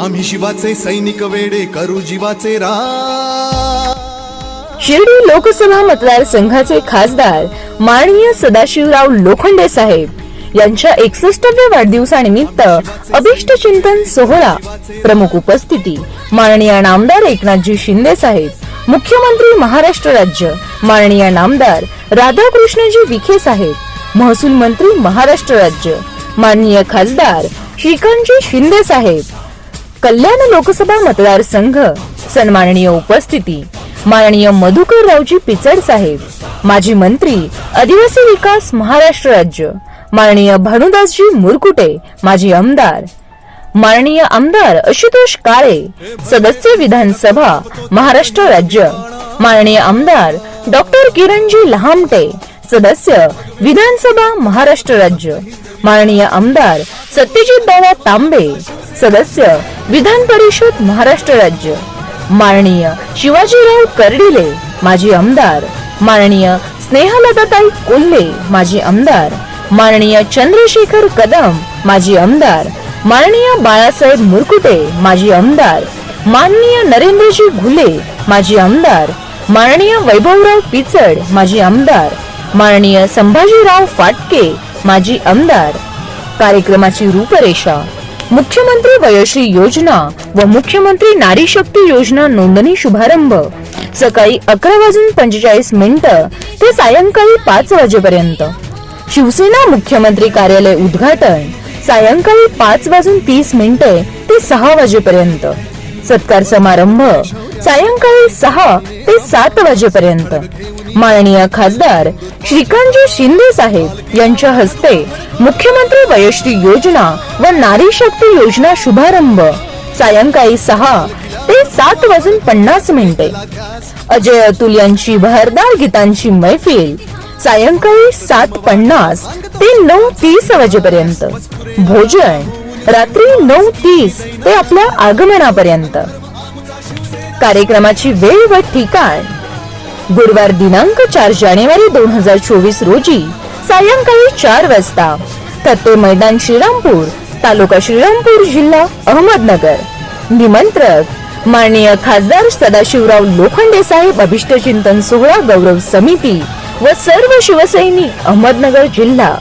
आम्ही शिवाचे सैनिक वेडे करू जीवाचे रा शिर्डी लोकसभा मतदारसंघाचे खासदार माननीय सदाशिवराव लोखंडे साहेब यांच्या एकसष्टव्या वाढदिवसानिमित्त अभिष्ट चिंतन सोहळा प्रमुख उपस्थिती माननीय नामदार एकनाथजी शिंदे साहेब मुख्यमंत्री महाराष्ट्र राज्य माननीय नामदार राधाकृष्णजी विखे साहेब महसूल मंत्री महाराष्ट्र राज्य माननीय खासदार श्रीकांतजी शिंदे साहेब कल्याण लोकसभा मतदारसंघ. सन्माननीय उपस्थिती. माननीय मधुकर रावजी पिचड साहेब. माजी मंत्री आदिवासी विकास महाराष्ट्र राज्य. माननीय भानुदासजी मुरकुटे माजी आमदार. माननीय आमदार आशुतोष काळे सदस्य विधानसभा महाराष्ट्र राज्य. माननीय आमदार डॉक्टर किरणजी लहामटे सदस्य विधानसभा महाराष्ट्र राज्य. माननीय आमदार सत्यजित दादा तांबे सदस्य विधान परिषद महाराष्ट्र राज्य. माननीय शिवाजीराव कर्डिले माजी आमदार. माननीय स्नेहलताताई कोल्हे माजी आमदार. माननीय चंद्रशेखर कदम माजी आमदार. माननीय बाळासाहेब मुरकुटे माजी आमदार. माननीय नरेंद्रजी घुले माजी आमदार. माननीय वैभवराव पिचड माजी आमदार. माननीय संभाजीराव फाटके माजी आमदार. कार्यक्रमाची रूपरेषा मुख्यमंत्री वयश्री योजना व मुख्यमंत्री नारी शक्ती योजना नोंदणी शुभारंभ. सकाळी अकरा वाजून पंचेचाळीस मिनिटं ते सायंकाळी पाच वाजेपर्यंत. शिवसेना मुख्यमंत्री कार्यालय उद्घाटन. सायंकाळी पाच वाजून तीस मिनिटे ते सहा वाजेपर्यंत. सत्कार समारंभ सायंकाळी सहा ते सात वाजेपर्यंत. माननीय खासदार श्रीकांतजी शिंदे साहेब यांच्या हस्ते मुख्यमंत्री वयश्री योजना व नारी शक्ती योजना शुभारंभ सायंकाळी सहा ते सात वाजून पन्नास मिनिटे. अजय अतुल यांची बहरदार गीतांची मैफिल सायंकाळी सात पन्नास ते नऊ तीस वाजेपर्यंत. भोजन रात्री नऊ तीस ते आपल्या आगमनापर्यंत. कार्यक्रमाची वेळ व ठिकाण. गुरुवार दिनांक चार जानेवारी दोन हजार चोवीस रोजी सायंकाळी चार वाजता तत्ते मैदान श्रीरामपूर तालुका श्रीरामपूर जिल्हा अहमदनगर. निमंत्रक माननीय खासदार सदाशिवराव लोखंडे साहेब अभिष्ट चिंतन सोहळा गौरव समिती व सर्व शिवसैनिक अहमदनगर जिल्हा